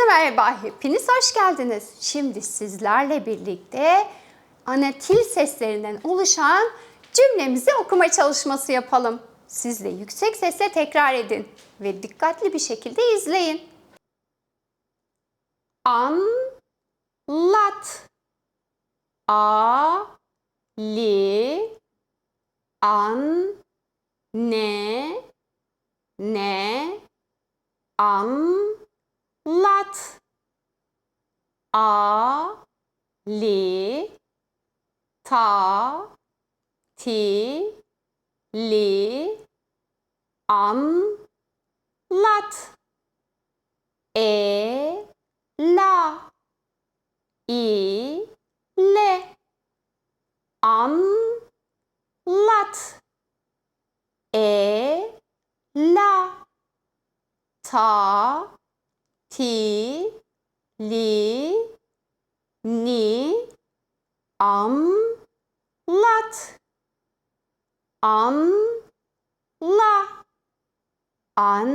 Herkese merhaba, hepiniz hoş geldiniz. Şimdi sizlerle birlikte anatil seslerinden oluşan cümlemizi okuma çalışması yapalım. Siz de yüksek sesle tekrar edin ve dikkatli bir şekilde izleyin. Anlat. A li an ne ne an lat a. Li ta ti li an. Lat. E. La. İ le an. Lat. E. La. Ta ti li ni am lat an la an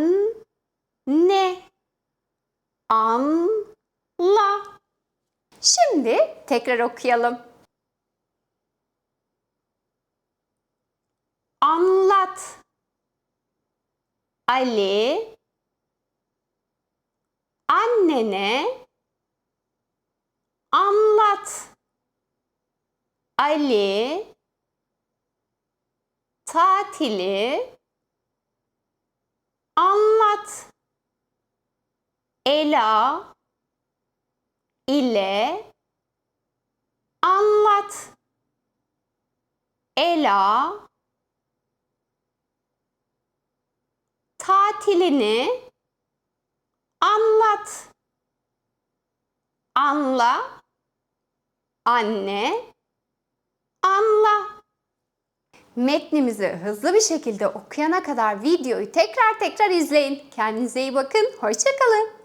ne an la Şimdi tekrar okuyalım. Anlat. Ali annene anlat. Ali tatili anlat. Ela ile anlat. Ela tatilini anlat. Anla. Anne. Anla. Metnimizi hızlı bir şekilde okuyana kadar videoyu tekrar tekrar izleyin. Kendinize iyi bakın. Hoşçakalın.